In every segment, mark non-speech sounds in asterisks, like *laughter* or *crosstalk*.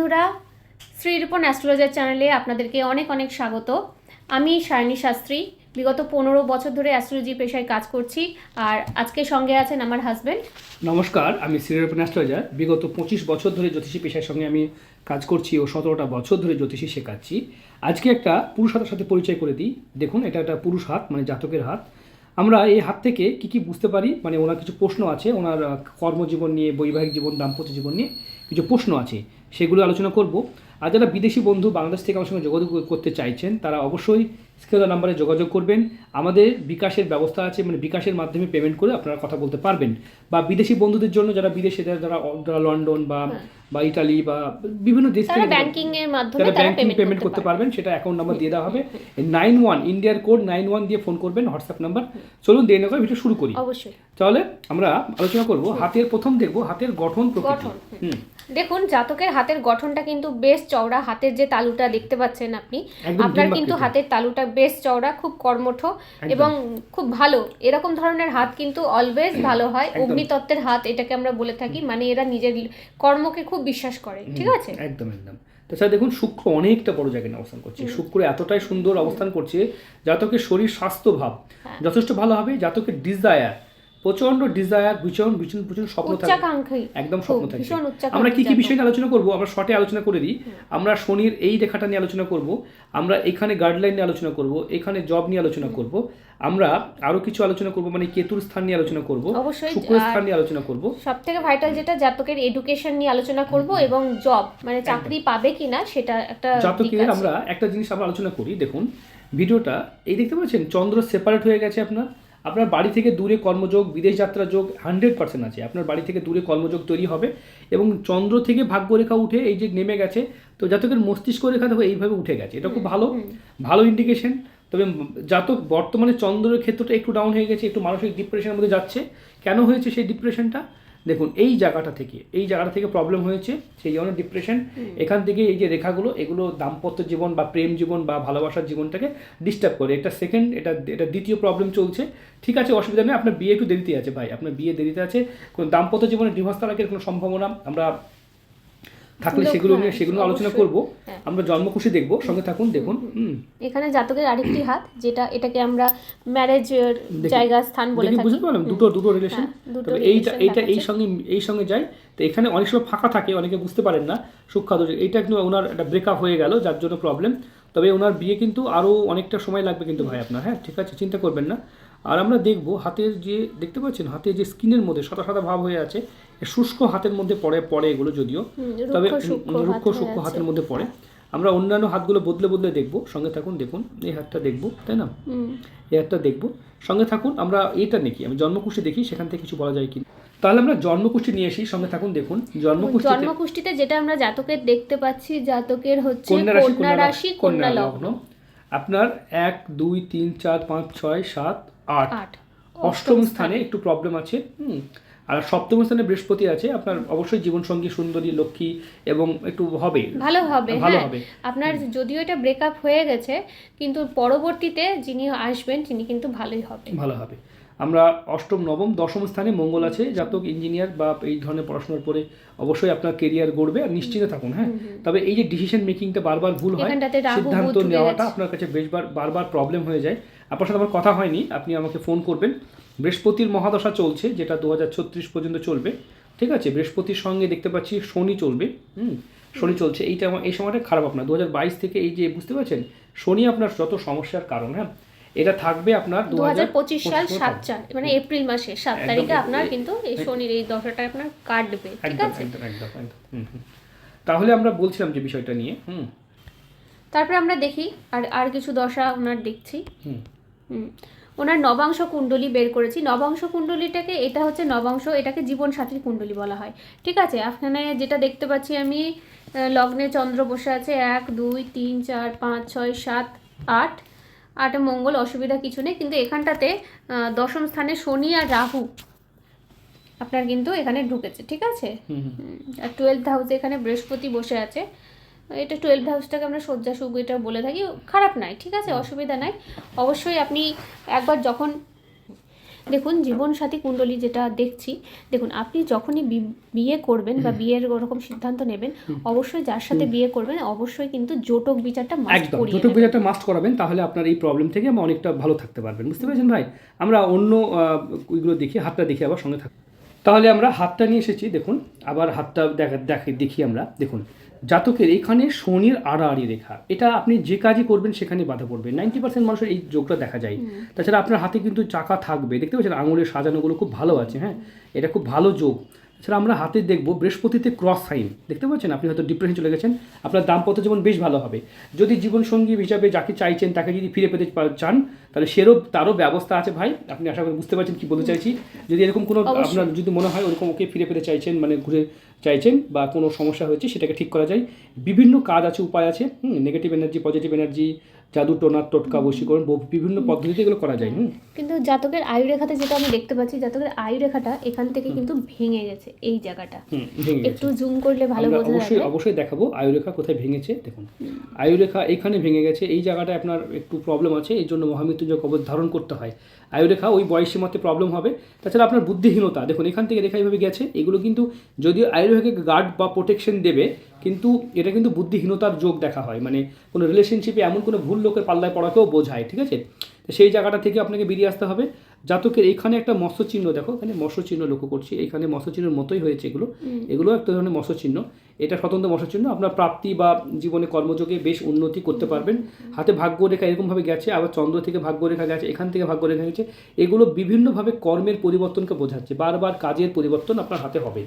বন্ধুরা শ্রীরূপন অ্যাস্ট্রোলজার চ্যানেলে আপনাদেরকে অনেক অনেক স্বাগত। আমি সায়নী শাস্ত্রী। বিগত পনেরো বছর ধরে অ্যাস্ট্রোলজি পেশায় কাজ করছি আর আজকে সঙ্গে আছেন আমার হাজব্যান্ড নমস্কার, আমি শ্রীরূপন অ্যাস্ট্রোলজার। বিগত পঁচিশ বছর ধরে জ্যোতিষী পেশার সঙ্গে আমি কাজ করছি ও সতেরোটা বছর ধরে জ্যোতিষী শেখাচ্ছি। আজকে একটা পুরুষ হাতের সাথে পরিচয় করে দিই। দেখুন, এটা একটা পুরুষ হাত মানে জাতকের হাত। আমরা এই হাত থেকে কি কি বুঝতে পারি? মানে ওনার কিছু প্রশ্ন আছে, ওনার কর্মজীবন নিয়ে, বৈবাহিক জীবন, দাম্পত্য জীবন নিয়ে কিছু প্রশ্ন আছে। সেগুলো আলোচনা করব। আর যারা বিদেশি বন্ধু বাংলাদেশ থেকে আমার সঙ্গে যোগাযোগ করতে চাইছেন তারা অবশ্যই স্কেল নাম্বারে যোগাযোগ করবেন। আমাদের বিকাশের ব্যবস্থা আছে মানে বিকাশের মাধ্যমে পেমেন্ট করে আপনারা কথা বলতে পারবেন। বা বিদেশি বন্ধুদের জন্য যারা বিদেশে যারা যারা লন্ডন বা বা ইটালি বা বিভিন্ন দেশ থেকে ব্যাংকিং এর মাধ্যমে তারা ব্যাংকিং পেমেন্ট করতে পারবেন সেটা অ্যাকাউন্ট নাম্বার দিয়ে দেওয়া হবে। নাইন ওয়ান ইন্ডিয়ার কোড নাইন ওয়ান দিয়ে ফোন করবেন হোয়াটসঅ্যাপ নাম্বার চলুন দিয়ে নেওয়া ভিডিও শুরু করি। অবশ্যই। তাহলে আমরা আলোচনা করব হাতের প্রথম দেখব হাতের গঠন প্রকৃতি। হুম। দেখুন জাতকের হাতের গঠনটা কিন্তু বেশ চওড়া। হাতের যে তালুটা দেখতে পাচ্ছেন আপনি আপনার কিন্তু হাতের তালুটা বেশ চওড়া খুব কর্মঠ এবং খুব ভালো। এরকম ধরনের হাত কিন্তু অলওয়েজ ভালো হয়। অগ্নিতত্ত্বের হাত এটাকে আমরা বলে থাকি মানে এরা নিজের কর্মকে খুব বিশ্বাস করে ঠিক আছে? একদম একদম। তাছাড়া দেখুন শুক্র অনেকটা বড় জায়গায় অবস্থান করছে। শুক্র এতটাই সুন্দর অবস্থান করছে জাতকের শরীর স্বাস্থ্য ভাব। হ্যাঁ। যথেষ্ট ভালো হবে জাতকের ডিজায়ার প্রচণ্ড ডিজায়ার ভীষণ ভীষণ ভীষণ স্বপ্ন উচ্চাকাঙ্ক্ষী। একদম স্বপ্ন উচ্চাকাঙ্ক্ষী আমরা কি কি বিষয় নিয়ে আলোচনা করব? আমরা শর্টে আলোচনা করে দিই। আমরা শনির এই রেখাটা নিয়ে আলোচনা করব। আমরা এখানে গাইডলাইন নিয়ে আলোচনা করব। এখানে জব নিয়ে আলোচনা করব। আমরা আরও কিছু আলোচনা করব মানে কেতুর স্থান নিয়ে আলোচনা করব। শুক্র স্থান নিয়ে আলোচনা করব। সব থেকে ভাইটাল যেটা জাতকের এডুকেশন নিয়ে আলোচনা করব এবং জব মানে চাকরি পাবে কিনা সেটা একটা জাতকের আমরা একটা জিনিস আমরা আলোচনা করি। দেখুন ভিডিওটা এই দেখতে পাচ্ছেন? চন্দ্র সেপারেট হয়ে গেছে আপনার। আপনার বাড়ি থেকে দূরে কর্মযোগ বিদেশ যাত্রা যোগ হান্ড্রেড পার্সেন্ট আছে। আপনার বাড়ি থেকে দূরে কর্মযোগ তৈরি হবে এবং চন্দ্র থেকে ভাগ্যরেখা উঠে এই যে নেমে গেছে তো জাতকের মস্তিষ্ক রেখা দেখো এইভাবে উঠে গেছে। এটা খুব ভালো ভালো ইন্ডিকেশন তবে জাতক বর্তমানে চন্দ্রের ক্ষেত্রটা একটু ডাউন হয়ে গেছে একটু মানসিক ডিপ্রেশনের মধ্যে যাচ্ছে। কেন হয়েছে সেই ডিপ্রেশনটা দেখুন এই জায়গাটা থেকে এই জায়গাটা থেকে প্রবলেম হয়েছে সেই জন্য ডিপ্রেশন এখান থেকে এই যে রেখাগুলো এগুলো দাম্পত্য জীবন বা প্রেম জীবন বা ভালোবাসার জীবনটাকে ডিস্টার্ব করে। এটা সেকেন্ড এটা এটা দ্বিতীয় প্রবলেম চলছে। ঠিক আছে অসুবিধা নেই আপনার বিয়ে একটু দেরিতে আছে ভাই। আপনার বিয়ে দেরিতে আছে কোনো দাম্পত্য জীবনে ডিভোর্স তালাকের কোনো সম্ভাবনা আমরা থাকলে সেগুলো নিয়ে হ্যাঁ, সেগুলো আলোচনা করব। হ্যাঁ। আমরা জন্মখুশি দেখব সঙ্গে থাকুন দেখুন এখানে জাতকের আরেকটি *clears throat* হাত যেটা এটাকে আমরা ম্যারেজ জায়গা স্থান বলে থাকি। বুঝতে পারলাম? দুটো দুটো রিলেশন হ্যাঁ, তবে এইটা এইটা এই সঙ্গে এই সঙ্গে যায় তো এখানে অনেক সময় ফাঁকা থাকে অনেকে বুঝতে পারেন না। সুখ্যাত এইটা কিন্তু ওনার একটা ব্রেকআপ হয়ে গেল যার জন্য প্রবলেম তবে ওনার বিয়ে কিন্তু আরও অনেকটা সময় লাগবে কিন্তু ভাই আপনার হ্যাঁ ঠিক আছে চিন্তা করবেন না। আর আমরা দেখব হাতের যে দেখতে পাচ্ছেন? হাতের যে স্কিনের মধ্যে সাদা সাদা ভাব হয়ে আছে। শুষ্ক হাতের মধ্যে পড়ে পড়ে এগুলো যদিও তবে রুক্ষ সূক্ষ্ম। হাতের মধ্যে পড়ে। আমরা অন্যান্য হাতগুলো বদলে বদলে দেখব। সঙ্গে থাকুন দেখুন এই হাতটা দেখব তাই না? এই হাতটা দেখব। সঙ্গে থাকুন আমরা এটা দেখি আমি জন্মকুষ্টি দেখি সেখান থেকে কিছু বলা যায় কি তাহলে আমরা জন্মকুষ্টি নিয়ে আসি সঙ্গে থাকুন দেখুন জন্মকুষ্টিতে জন্মকুষ্ঠিতে যেটা আমরা জাতকের দেখতে পাচ্ছি জাতকের হচ্ছে কন্যা রাশি কন্যা রাশি কন্যা লগ্ন। আপনার এক দুই তিন চার পাঁচ ছয় সাত আট। অষ্টম স্থানে একটু প্রবলেম আছে। হুম। আর সপ্তম স্থানে বৃহস্পতি আছে আপনার অবশ্যই জীবনসঙ্গী সুন্দরী লক্ষ্মী এবং একটু হবে। ভালো হবে ভালো হ্যাঁ। হবে। আপনার যদিও এটা ব্রেকআপ হয়ে গেছে কিন্তু পরবর্তীতে যিনি আসবেন তিনি কিন্তু ভালোই হবে। ভালো হবে। আমরা অষ্টম নবম দশম স্থানে মঙ্গল আছে জাতক ইঞ্জিনিয়ার বা এই ধরনের পড়াশোনার পরে অবশ্যই আপনার কেরিয়ার গড়বে আর নিশ্চিন্তে থাকুন হ্যাঁ। তবে এই যে ডিসিশন মেকিংটা বারবার ভুল হয় সিদ্ধান্ত নেওয়াটা আপনার কাছে বেশবার বারবার প্রবলেম হয়ে যায়। আপনার সাথে আমার কথা হয়নি আপনি আমাকে ফোন করবেন। বৃহস্পতির মহাদশা চলছে যেটা দু হাজার ছত্রিশ পর্যন্ত চলবে। ঠিক আছে? বৃহস্পতির সঙ্গে দেখতে পাচ্ছি শনি চলবে হুম? শনি চলছে। এইটা আমার এই সময়টা খারাপ আপনার। দু হাজার বাইশ থেকে এই যে বুঝতে পারছেন? শনি আপনার যত সমস্যার কারণ হ্যাঁ? এটা থাকবে আপনার দু হাজার পঁচিশ সাল সাত চার মানে এপ্রিল মাসে সাত তারিখে আপনার কিন্তু এই শনির এই দশাটা আপনার কাটবে ঠিক আছে? একদম একদম একদম হুম, হুম। তাহলে আমরা বলছিলাম যে বিষয়টা নিয়ে হুম। তারপরে আমরা দেখি আর আর কিছু দশা ওনার দেখছি। হুম। হুম। ওনার নবাংশ কুণ্ডলী বের করেছি। নবাংশ কুণ্ডলীটাকে এটা হচ্ছে নবাংশ এটাকে জীবন সাথীর কুণ্ডলী বলা হয়। ঠিক আছে? এখানে যেটা দেখতে পাচ্ছি আমি লগ্নে চন্দ্র বসে আছে। এক দুই তিন চার পাঁচ ছয় সাত আট। আট মঙ্গল অসুবিধা কিছু নেই। কিন্তু এখানটাতে দশম স্থানে শনি আর রাহু আপনার কিন্তু এখানে ঢুকেছে। ঠিক আছে? আর টুয়েলভ হাউসে এখানে বৃহস্পতি বসে আছে। এটা টুয়েলভ হাউসটাকে আমরা শয্যা সুখ এটা বলে থাকি খারাপ নাই ঠিক আছে? অসুবিধা নাই। অবশ্যই আপনি একবার যখন দেখুন জীবনসাথী কুণ্ডলী যেটা দেখছি দেখুন আপনি যখনই বি- বিয়ে করবেন বা বিয়ের ওরকম সিদ্ধান্ত নেবেন অবশ্যই যার সাথে বিয়ে করবেন অবশ্যই কিন্তু জোটক বিচারটা মাস্ট একদম করিয়ে দুটো মাস্ট করাবেন তাহলে আপনার এই প্রবলেম থেকে আমরা অনেকটা ভালো থাকতে পারবেন বুঝতে পেরেছেন ভাই? আমরা অন্য ওইগুলো দেখি হাতটা দেখি আবার সঙ্গে থাক তাহলে আমরা হাতটা নিয়ে এসেছি দেখুন আবার হাতটা দেখা দেখি দেখি আমরা দেখুন। জাতকের এখানে শনির আড়াআড়ি রেখা এটা আপনি যে কাজই করবেন সেখানে বাধা পড়বে। নাইনটি পার্সেন্ট মানুষের এই যোগটা দেখা যায়। তাছাড়া আপনার হাতে কিন্তু চাকা থাকবে দেখতে পাচ্ছেন আঙুলের সাজানোগুলো খুব ভালো আছে হ্যাঁ? এটা খুব ভালো যোগ। তাছাড়া আমরা হাতে দেখব। বৃহস্পতিতে ক্রস সাইন দেখতে পাচ্ছেন? আপনি হয়তো ডিপ্রেশন চলে গেছেন। আপনার দাম্পত্য জীবন বেশ ভালো হবে। যদি জীবনসঙ্গী হিসাবে যাকে চাইছেন তাকে যদি ফিরে পেতে চান তাহলে সেরও তারও ব্যবস্থা আছে ভাই। আপনি আশা করি বুঝতে পারছেন কি বলতে চাইছি। যদি এরকম কোনো আপনার যদি মনে হয় ওরকম ওকে ফিরে পেতে চাইছেন মানে ঘুরে চাইছেন বা কোনো সমস্যা হয়েছে সেটাকে ঠিক করা যায়। বিভিন্ন কাজ আছে উপায় আছে। হুম নেগেটিভ এনার্জি পজিটিভ এনার্জি জাদু টোনার টোটকা বশীকরণ বিভিন্ন পদ্ধতিতে এগুলো করা যায় কিন্তু জাতকের আয়ু রেখাতে যেটা আমি দেখতে পাচ্ছি জাতকের আয়ু রেখাটা এখান থেকে কিন্তু ভেঙে গেছে এই জায়গাটা। একটু জুম করলে ভালো বোঝা অবশ্যই যাবে। অবশ্যই দেখাবো আয়ুরেখা কোথায় ভেঙেছে দেখুন। আয়ুরেখা এখানে ভেঙে গেছে এই জায়গাটায় আপনার একটু প্রবলেম আছে এই জন্য মহামৃত্যুঞ্জয় কবচ ধারণ করতে হয়। আয়ুরেখা ওই বয়সী মতে প্রবলেম হবে। তাছাড়া আপনার বুদ্ধিহীনতা দেখুন এখান থেকে রেখা এইভাবে গেছে এগুলো কিন্তু যদিও আয়ুর্বেদকে গার্ড বা প্রোটেকশন দেবে কিন্তু এটা কিন্তু বুদ্ধিহীনতার যোগ দেখা হয়। মানে কোনো রিলেশনশিপে এমন কোনো ভুল লোকের পাল্লায় পড়াকেও বোঝায় ঠিক আছে? তো সেই জায়গাটা থেকে আপনাকে বেরিয়ে আসতে হবে। জাতকের এখানে একটা চিহ্ন দেখো এখানে মৎস্য চিহ্ন লক্ষ্য করছি। এখানে চিহ্নের মতোই হয়েছে এগুলো। এগুলো একটা ধরনের চিহ্ন এটা স্বতন্ত্র মৎস্য চিহ্ন আপনার প্রাপ্তি বা জীবনে কর্মযোগে বেশ উন্নতি করতে পারবেন। হাতে ভাগ্য রেখা এরকমভাবে গেছে আবার চন্দ্র থেকে ভাগ্য রেখা গেছে এখান থেকে ভাগ্য রেখা গেছে। এগুলো বিভিন্নভাবে কর্মের পরিবর্তনকে বোঝাচ্ছে। বারবার কাজের পরিবর্তন আপনার হাতে হবে।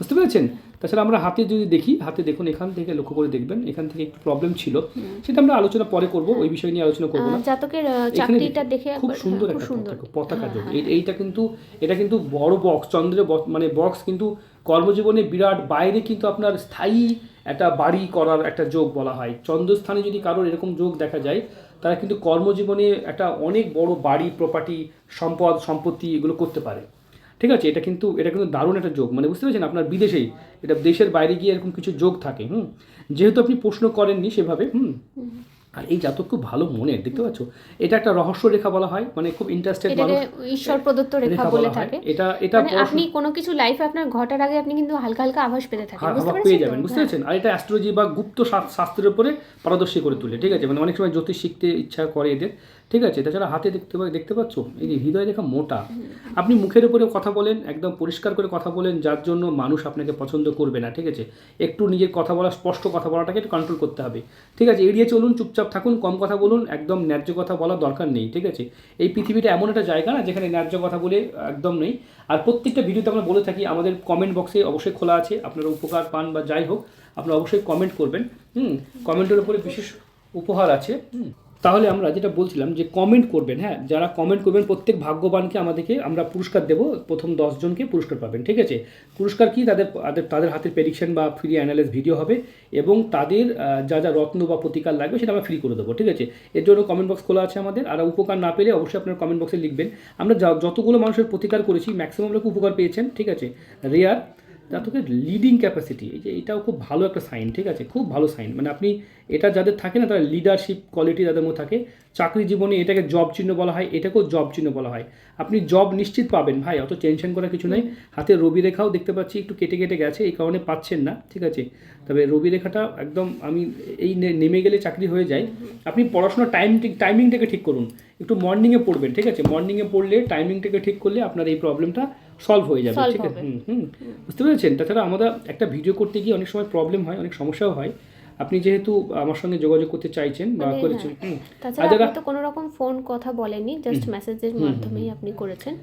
বুঝতে পেরেছেন? তাছাড়া আমরা হাতে যদি দেখি হাতে দেখুন এখান থেকে লক্ষ্য করে দেখবেন এখান থেকে একটু প্রবলেম ছিল। সেটা আমরা আলোচনা পরে করব ওই বিষয় নিয়ে আলোচনা করব না। জাতকের চাকরিটা দেখে খুব সুন্দর হ্যাঁ, একটা সুন্দর। পতাকা পতাকা যোগ। হ্যাঁ, এইটা কিন্তু এটা কিন্তু বড় বক্স চন্দ্রের মানে বক্স কিন্তু কর্মজীবনে বিরাট বাইরে কিন্তু আপনার স্থায়ী একটা বাড়ি করার একটা যোগ বলা হয়। চন্দ্রস্থানে যদি কারোর এরকম যোগ দেখা যায় তারা কিন্তু কর্মজীবনে একটা অনেক বড় বাড়ি প্রপার্টি সম্পদ সম্পত্তি এগুলো করতে পারে। ঠিক আছে, এটা কিন্তু এটা কিন্তু দারুণ একটা যোগ। মানে বুঝতে পেরেছেন আপনার বিদেশেই এটা দেশের বাইরে গিয়ে এরকম কিছু যোগ থাকে, হুম? যেহেতু আপনি প্রশ্ন করেননি সেভাবে, হুম? আর এই জাতক খুব ভালো মনের দেখতে পাচ্ছ? এটা একটা রহস্য রেখা বলা হয় মানে খুব ইন্টারেস্টেড মানুষ ঈশ্বর প্রদত্ত রেখা বলে থাকে। এটা এটা মানে আপনি কোনো কিছু লাইফে আপনার ঘটার আগে আপনি কিন্তু হালকা হালকা আভাস পেতে থাকেন বুঝতে হাওয়া পেয়ে যাবেন বুঝতে হ্যাঁ। পারছেন? আর এটা অ্যাস্ট্রোলজি বা গুপ্ত শাস্ত্রের উপরে পারদর্শী করে তুলে ঠিক আছে? মানে অনেক সময় জ্যোতিষ শিখতে ইচ্ছা করে এদের ঠিক আছে? তাছাড়া হাতে দেখতে দেখতে পাচ্ছ? এই যে হৃদয় রেখা মোটা। আপনি মুখের উপরে কথা বলেন একদম পরিষ্কার করে কথা বলেন যার জন্য মানুষ আপনাকে পছন্দ করবে না ঠিক আছে? একটু নিজের কথা বলা স্পষ্ট কথা বলাটাকে একটু কন্ট্রোল করতে হবে ঠিক আছে? এড়িয়ে চলুন চুপচাপ থাকুন, কম কথা বলুন, একদম ন্যায্য কথা বলার দরকার নেই, ঠিক আছে? এই পৃথিবীটা এমন একটা জায়গা না, যেখানে ন্যায্য কথা বলে একদম নেই। আর প্রত্যেকটা ভিডিওতে আমরা বলে থাকি, আমাদের কমেন্ট বক্সে অবশ্যই খোলা আছে, আপনারা উপকার পান বা যাই হোক, আপনারা অবশ্যই কমেন্ট করবেন, হুম? কমেন্টের উপরে বিশেষ উপহার আছে, হুম? তাহলে আমরা যেটা বলছিলাম যে কমেন্ট করবেন হ্যাঁ? যারা কমেন্ট করবেন, প্রত্যেক ভাগ্যবানকে আমাদেরকে আমরা পুরস্কার দেবো, প্রথম দশজনকে পুরস্কার পাবেন, ঠিক আছে? পুরস্কার কি? তাদের তাদের হাতের প্রেডিকশন বা ফ্রি অ্যানালাইস ভিডিও হবে এবং তাদের যা যা রত্ন বা প্রতিকার লাগবে সেটা আমরা ফ্রি করে দেবো, ঠিক আছে? এর জন্য কমেন্ট বক্স খোলা আছে আমাদের, আর উপকার না পেলে অবশ্যই আপনার কমেন্ট বক্সে লিখবেন। আমরা যতগুলো মানুষের প্রতিকার করেছি ম্যাক্সিমাম লোক উপকার পেয়েছেন, ঠিক আছে? রেয়ার জাতকের লিডিং ক্যাপাসিটি এই যে এটাও খুব ভালো একটা সাইন ঠিক আছে? খুব ভালো সাইন মানে আপনি এটা যাদের থাকে না, তারা লিডারশিপ কোয়ালিটি যাদের মধ্যে থাকে, চাকরি জীবনে এটাকে জব চিহ্ন বলা হয়, এটাকেও জব চিহ্ন বলা হয়। আপনি জব নিশ্চিত পাবেন ভাই, অত টেনশন করার কিছু নেই। হাতে রবি রেখাও দেখতে পাচ্ছি, একটু কেটে কেটে গেছে, এই কারণে পাচ্ছেন না, ঠিক আছে? তবে রবি রেখাটা একদম, আমি এই নেমে গেলে চাকরি হয়ে যায়। আপনি পড়াশোনার টাইম টাইমিংটাকে ঠিক করুন। একটু মর্নিংয়ে পড়বেন, ঠিক আছে? মর্নিংয়ে পড়লে টাইমিংটাকে ঠিক করলে আপনার এই প্রবলেমটা সলভ হয়ে যাবে ঠিক আছে? হুম হুম। বুঝতে পেরেছেন? তাছাড়া আমরা একটা ভিডিও করতে গিয়ে অনেক সময় প্রবলেম হয় অনেক সমস্যাও হয়। আপনি যেহেতু আমার সঙ্গে যোগাযোগ করতে চাইছেন বা মানে করেছেন হ্যাঁ। তাছাড়া তো কোনো রকম ফোন কথা বলেননি জাস্ট মেসেজের মাধ্যমেই আপনি করেছেন।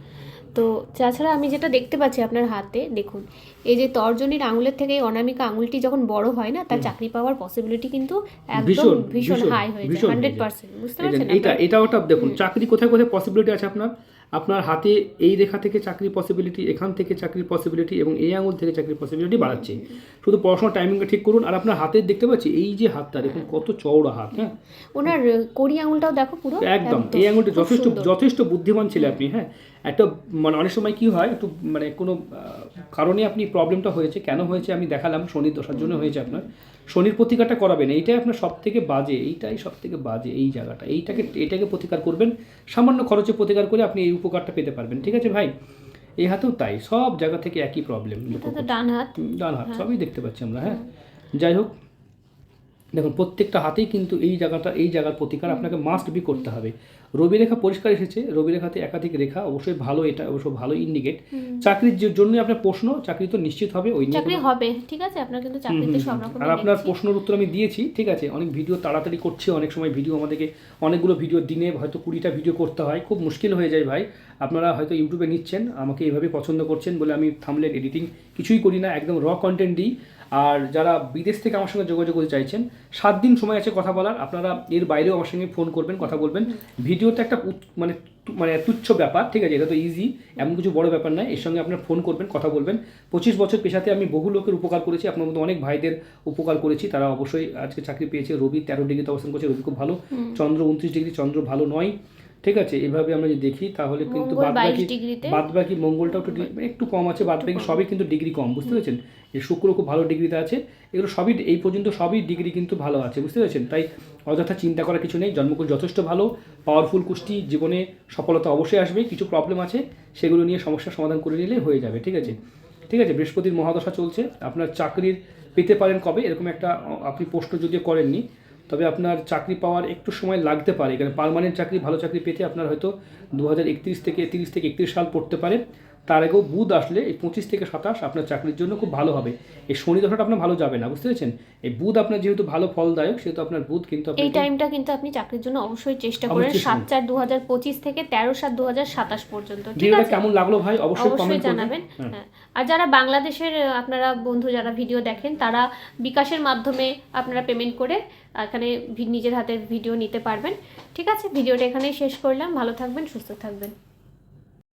তো তাছাড়া আমি যেটা দেখতে পাচ্ছি আপনার হাতে দেখুন এই যে তর্জনীর আঙুলের থেকে অনামিকা আঙুলটি যখন বড় হয় না তার চাকরি পাওয়ার পসিবিলিটি কিন্তু একদম ভীষণ, হাই হয়ে যায় হান্ড্রেড পার্সেন্ট বুঝতে পারছেন? এটা ওটা দেখুন চাকরি কোথায় কোথায় পসিবিলিটি আছে আপনার? আপনার হাতে এই রেখা থেকে চাকরির পসিবিলিটি এখান থেকে চাকরির পসিবিলিটি এবং এই আঙুল থেকে চাকরির পসিবিলিটি বাড়াচ্ছে। শুধু পড়াশোনার টাইমিংটা ঠিক করুন আর আপনার হাতের দেখতে পাচ্ছি এই যে হাতটা দেখুন কত চওড়া হাত হ্যাঁ? ওনার কড়ি আঙুলটাও দেখো পুরো? একদম এই আঙুলটা যথেষ্ট যথেষ্ট বুদ্ধিমান ছিল আপনি হ্যাঁ? একটা মানে অনেক সময় কি হয় একটু মানে কোনো কারণে আপনি প্রবলেমটা হয়েছে কেন হয়েছে আমি দেখালাম শনির দশার জন্য হয়েছে আপনার। শনির প্রতিকারটা করাবেন এইটাই আপনার সব থেকে বাজে এইটাই সব থেকে বাজে এই জায়গাটা। এইটাকে এটাকে প্রতিকার করবেন সামান্য খরচে প্রতিকার করে আপনি এই উপকারটা পেতে পারবেন ঠিক আছে ভাই? এই হাতেও তাই সব জায়গা থেকে একই প্রবলেম ডান হাত ডান হাত সবই দেখতে পাচ্ছি আমরা হ্যাঁ? যাই হোক দেখুন প্রত্যেকটা হাতেই কিন্তু এই জায়গাটা এই জায়গার প্রতিকার আপনাকে মাস্ট বি করতে হবে। রবি রেখা পরিষ্কার এসেছে রবি রেখাতে একাধিক রেখা অবশ্যই ভালো এটা অবশ্য ভালো ইন্ডিকেট চাকরির জন্য আপনার প্রশ্ন চাকরি তো নিশ্চিত হবে ওই চাকরি হবে ঠিক আছে? আপনার কিন্তু চাকরিতে সব রকম আর আপনার প্রশ্নের উত্তর আমি দিয়েছি ঠিক আছে? অনেক ভিডিও তাড়াতাড়ি করছে অনেক সময় ভিডিও আমাদেরকে অনেকগুলো ভিডিও দিনে হয়তো কুড়িটা ভিডিও করতে হয় খুব মুশকিল হয়ে যায় ভাই। আপনারা হয়তো ইউটিউবে নিচ্ছেন আমাকে এইভাবে পছন্দ করছেন বলে আমি থামলেন এডিটিং কিছুই করি না একদম র কন্টেন্ট দিই। আর যারা বিদেশ থেকে আমার সঙ্গে যোগাযোগ করতে চাইছেন সাত দিন সময় আছে কথা বলার। আপনারা এর বাইরেও আমার সঙ্গে ফোন করবেন কথা বলবেন। ভিডিওতে একটা মানে মানে তুচ্ছ ব্যাপার ঠিক আছে? এটা তো ইজি এমন কিছু বড় ব্যাপার নয়। এর সঙ্গে আপনার ফোন করবেন কথা বলবেন। পঁচিশ বছর পেশাতে আমি বহু লোকের উপকার করেছি। আপনার মধ্যে অনেক ভাইদের উপকার করেছি। তারা অবশ্যই আজকে চাকরি পেয়েছে। রবি তেরো ডিগ্রিতে অবস্থান করছে। রবি খুব ভালো। চন্দ্র উনত্রিশ ডিগ্রি চন্দ্র ভালো নয়। ঠিক আছে এভাবে আমরা যদি দেখি তাহলে কিন্তু মঙ্গল বাদ বাকি ডিগ্রিতে? বাদ বাকি মঙ্গলটাও একটু একটু কম আছে বাদ বাকি সবই কিন্তু ডিগ্রি কম বুঝতে পেরেছেন? এই শুক্র খুব ভালো ডিগ্রিতে আছে এগুলো সবই এই পর্যন্ত সবই ডিগ্রি কিন্তু ভালো আছে বুঝতে পেরেছেন? তাই অযথা চিন্তা করার কিছু নেই জন্মকুল যথেষ্ট ভালো পাওয়ারফুল কুষ্টি জীবনে সফলতা অবশ্যই আসবে কিছু প্রবলেম আছে সেগুলো নিয়ে সমস্যার সমাধান করে নিলে হয়ে যাবে ঠিক আছে? ঠিক আছে বৃহস্পতির মহাদশা চলছে আপনার চাকরির পেতে পারেন কবে? এরকম একটা আপনি প্রশ্ন যদিও করেননি তবে আপনার চাকরি পাওয়ার একটু সময় লাগতে পারে। কারণ পারমানেন্ট চাকরি, ভালো চাকরি পেতে আপনার হয়তো দু থেকে তিরিশ থেকে একত্রিশ সাল পড়তে পারে। তার আগেও বুধ আসলে এই পঁচিশ থেকে সাতাশ আপনার চাকরির জন্য খুব ভালো হবে। এই শনি দশাটা আপনার ভালো যাবে না বুঝতে পেরেছেন? এই বুধ আপনার যেহেতু ভালো ফলদায়ক সেহেতু আপনার বুধ কিন্তু এই টাইমটা কিন্তু আপনি চাকরির জন্য অবশ্যই চেষ্টা করেন সাত চার দু হাজার পঁচিশ থেকে তেরো সাত দু হাজার সাতাশ পর্যন্ত ঠিক আছে? কেমন লাগল ভাই? অবশ্যই কমেন্ট জানাবেন। হ্যাঁ। হ্যাঁ। আর যারা বাংলাদেশের আপনারা বন্ধু যারা ভিডিও দেখেন তারা বিকাশের মাধ্যমে আপনারা পেমেন্ট করে এখানে ভি- নিজের হাতে ভিডিও নিতে পারবেন। ঠিক আছে? ভিডিওটা এখানেই শেষ করলাম। ভালো থাকবেন সুস্থ থাকবেন।